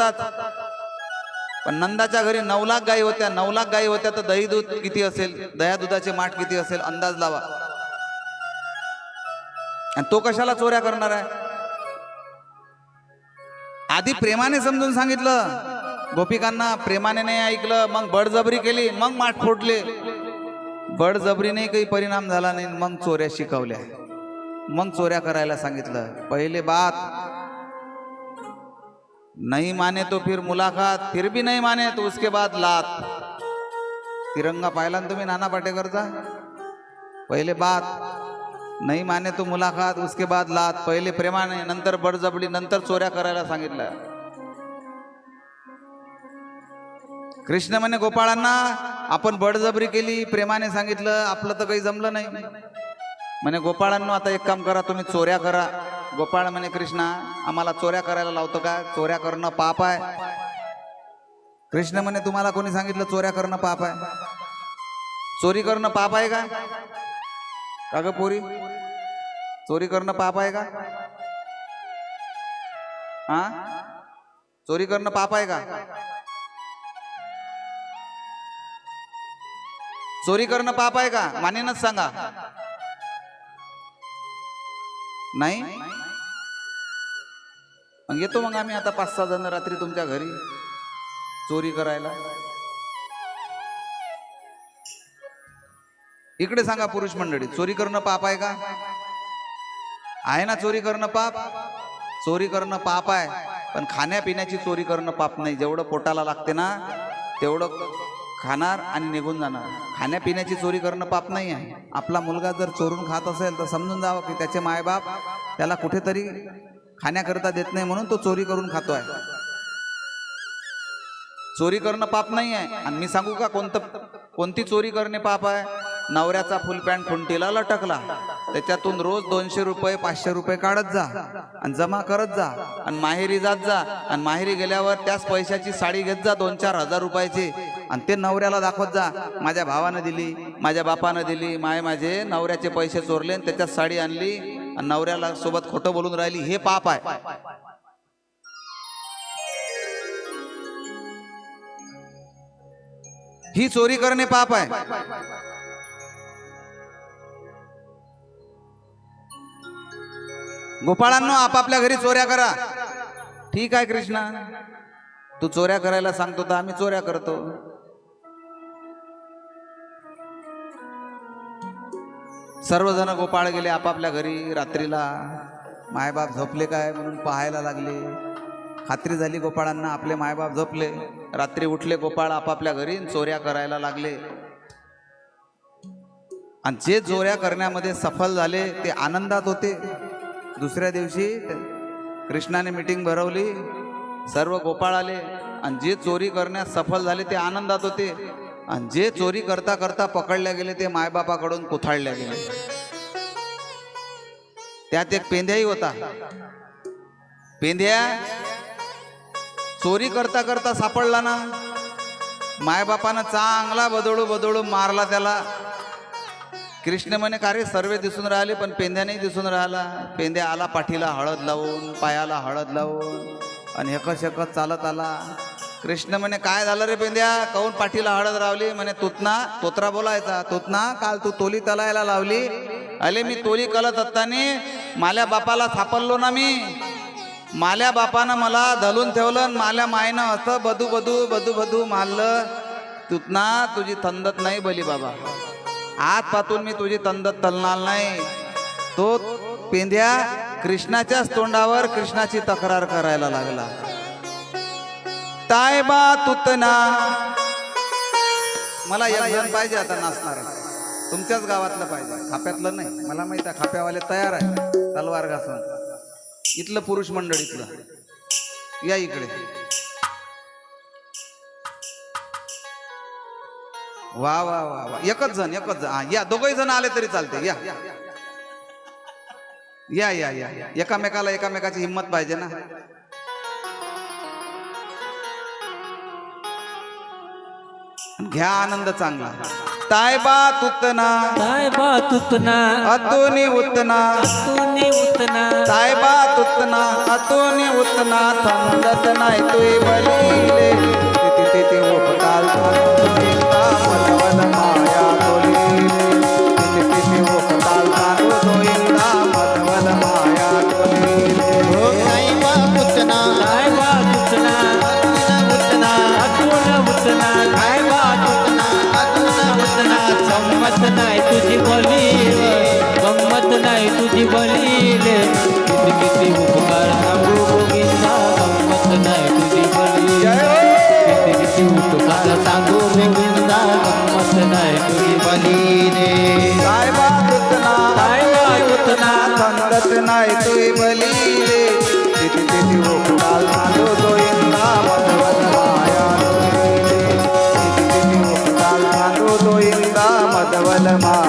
होताच पण नंदाच्या घरी नऊ लाख गायी होत्या नऊ लाख गायी होत्या तर दही दूध किती असेल? दह्या दुधाचे माठ किती असेल? अंदाज लावा. आणि तो कशाला चोऱ्या करणार आहे? आधी प्रेमाने समजून सांगितलं. गोपिकांना प्रेमाने नाही ऐकलं मग बडजबरी केली मग माठ फोडले. बडजबरीने काही परिणाम झाला नाही मग चोऱ्या शिकवल्या. मग चोऱ्या करायला सांगितलं. पहिले बात नहीं माने तो फिर मुलाकात फिर भी नहीं माने तो उसके बाद लात। तिरंगा पाहिला ना तुम्ही नाना पाटेकरचा? पहिले बात नाही माने तो मुलाकात उसके बाद लात। पहिले प्रेमाने नंतर बडजबडी नंतर चोऱ्या करायला सांगितलं। कृष्ण म्हणे गोपाळांना आपण बडजबरी केली प्रेमाने सांगितलं आपलं तर काही जमलं नाही. म्हणे गोपाळांनो आता एक काम करा तुम्ही चोऱ्या करा. गोपाळ म्हणे कृष्णा आम्हाला चोऱ्या करायला लावतो का? चोऱ्या करणं पाप आहे. कृष्ण म्हणे तुम्हाला कोणी सांगितलं चोऱ्या करणं पाप आहे? चोरी करणं पाप आहे का? का ग पोरी? चोरी करणं पाप आहे का? हा चोरी करणं पाप आहे का? चोरी करणं पाप आहे का? मानेनच सांगा. नाही? मग येतो मग आम्ही आता पाच सहा जण रात्री तुमच्या घरी चोरी करायला. इकडे सांगा पुरुष मंडळी चोरी करणं पाप आहे का? आहे ना चोरी करणं पाप? चोरी करणं पाप आहे पण खाण्यापिण्याची चोरी करणं पाप नाही. जेवढं पोटाला लागते ना तेवढं खाणार आणि निघून जाणार. खाण्यापिण्याची चोरी करणं पाप नाही आहे. आपला मुलगा जर चोरून खात असेल तर समजून जावं की त्याचे मायबाप त्याला कुठेतरी खाण्याकरता देत नाही म्हणून तो चोरी करून खातो आहे चोरी करणं पाप नाही आहे. आणि मी सांगू का कोणतं कोणती चोरी करणे पाप आहे? नवऱ्याचा फुल पॅन्ट खुंटीला लटकला. त्याच्यातून रोज दोनशे रुपये पाचशे रुपये काढत जा आणि जमा करत जा आणि माहेरी जात जा आणि माहेरी गेल्यावर त्याच पैशाची साडी घेत जा दोन चार हजार रुपयाची आणि ते नवऱ्याला दाखवत जा. माझ्या भावानं दिली माझ्या बापानं दिली माय माझे नवऱ्याचे पैसे चोरले आणि त्याच्यात साडी आणली आणि नवऱ्याला सोबत खोटं बोलून राहिली हे पाप आहे. ही चोरी करणे पाप आहे. गोपाळांनो आपापल्या घरी चोऱ्या करा. ठीक आहे कृष्णा. तू चोऱ्या करायला सांगतो तर आम्ही चोऱ्या करतो. सर्वजण गोपाळ गेले आपापल्या घरी रात्रीला. मायबाप झोपले काय म्हणून पाहायला लागले. खात्री झाली गोपाळांना आपले मायबाप झोपले. रात्री उठले गोपाळ आपापल्या घरी चोऱ्या करायला लागले. आणि जे चोऱ्या करण्यामध्ये सफल झाले ते आनंदात होते. दुसऱ्या दिवशी कृष्णाने मिटिंग भरवली. सर्व गोपाळ आले. आणि जे चोरी करण्यास सफल झाले ते आनंदात होते. आणि जे चोरी करता करता पकडल्या गेले ते मायबापाकडून कुथाळल्या गेले. त्यात एक पेंध्याही होता. पेंध्या चोरी करता करता सापडला ना. मायबापानं चांगला बदळू बदळू मारला त्याला. कृष्ण म्हणे का रे? सर्वे दिसून राहिले पण पेंद्यानेही दिसून राहिला. पेंद्या आला पाठीला हळद लावून पायाला हळद लावून आणि एकच एकच चालत आला. कृष्ण म्हणे काय झालं रे पेंद्या? काऊन पाठीला हळद रावली म्हणे तुतना तोत्रा बोलायचा. तुतना काल तू तोली तलायला लावली. अले मी तोली कलत असताना माल्या बापाला सापडलो ना मी. माल्या बापानं मला धलून ठेवलं आणि माल्या मायनं असं बधू बधू बधू बधू मारलं. तुतना तुझी थंदत नाही बली बाबा. आज पातून मी तुझी तंदत तलणार नाही. तो पेंद्या कृष्णाच्याच तोंडावर कृष्णाची तक्रार करायला लागला. तायबा तुतना. मला एक जण पाहिजे आता नाचणार. तुमच्याच गावातलं पाहिजे. खाप्यातलं नाही. मला माहीत आहे खाप्यावाले तयार आहे तलवार घासून. इथलं पुरुष मंडळ या इकडे. वा वा वा वा. एकच जण एकच जण. हा, या दोघही जण आले तरी चालते या. या या या या. एकामेकाला एकामेकाची हिंमत पाहिजे ना. घ्या आनंद चांगला. तायबा तुतना. साहेबा तुतना. अतोनी उतना. तुनी उतना. तायबा तुतना. अतोनी उतना. थंडत नाही तुई बलिले तिथे तिथे उपकाल तुझा नाही तुझी बलिले किती किती उपकार सांगू गोविंदा गंमत नाही तुझी बलिले किती किती उपकार सांगू गोविंदा गंमत नाही तुझी बलिले काय नाही तुझी बलिले किती माया